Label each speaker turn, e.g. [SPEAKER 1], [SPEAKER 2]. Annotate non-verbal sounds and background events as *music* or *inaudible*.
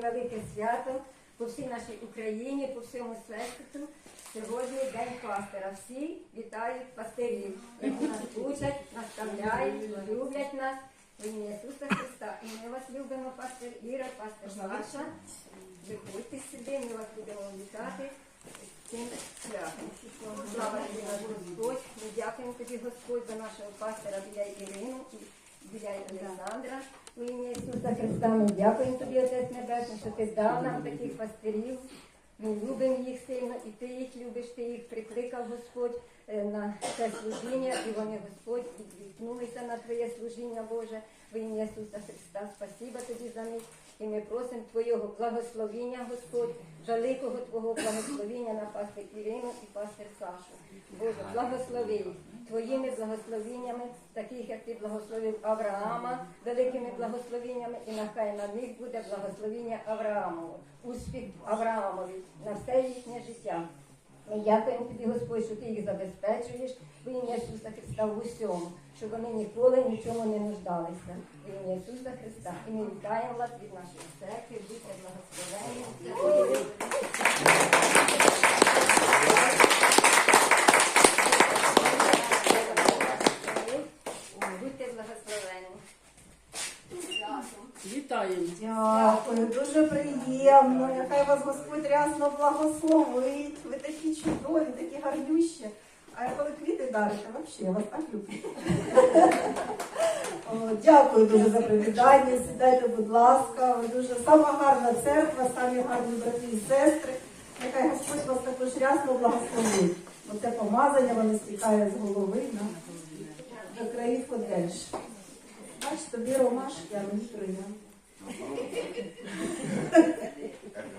[SPEAKER 1] велике свято по всій нашій Україні, по всьому світу. Сьогодні День пастора. Всі вітають пастирів, які нас учать, наставляють, люблять нас. В ім'я Ісуса Христа. І ми вас любимо, пастир Іра, пастир Саша. Виходьте сюди, ми вас будемо вітати цим святом. Слава Господь. Ми дякуємо тобі, Господь, за нашого пастора біля Ірину і біля Олександра. У ім'я Ісуса Христа ми дякуємо тобі, Отець Небесний, що ти дав нам таких пастирів. Ми любимо їх сильно, і ти їх любиш, ти їх прикликав, Господь, е, на це служіння, і вони, Господь, відвікнулися на Твоє служіння, Боже, в ім'я Ісуса Христа. Спасіба тобі за них. І ми просимо Твоєго благословіння, Господь, великого Твого благословіння на пастир Ірину і пастир Сашу. Боже, благослови Твоїми благословіннями, таких як Ти благословив Авраама, великими благословіннями, і нехай на них буде благословіння Авраамову, успіх Авраамові на все їхнє життя. Ми дякуємо тобі, Господь, що ти їх забезпечуєш в ім'я Ісуса Христа в усьому, щоб вони ніколи нічому не нуждалися. В ім'я Ісуса Христа. І ми вітаємо вас від нашої церкви, будьте благословені. Будьте благословені.
[SPEAKER 2] Вітаємо.
[SPEAKER 3] Дякую, дуже приємно. Нехай вас Господь рясно благословить. Дарите, взагалі, я вас так люблю. *laughs* Дякую дуже за привітання. Сідайте, будь ласка. Ви дуже сама гарна церква, самі гарні брати і сестри. Нехай Господь вас також рясно благословить. Оце помазання воно стікає з голови на до країв одежі. Бач, тобі ромашки, а мені троян. *laughs*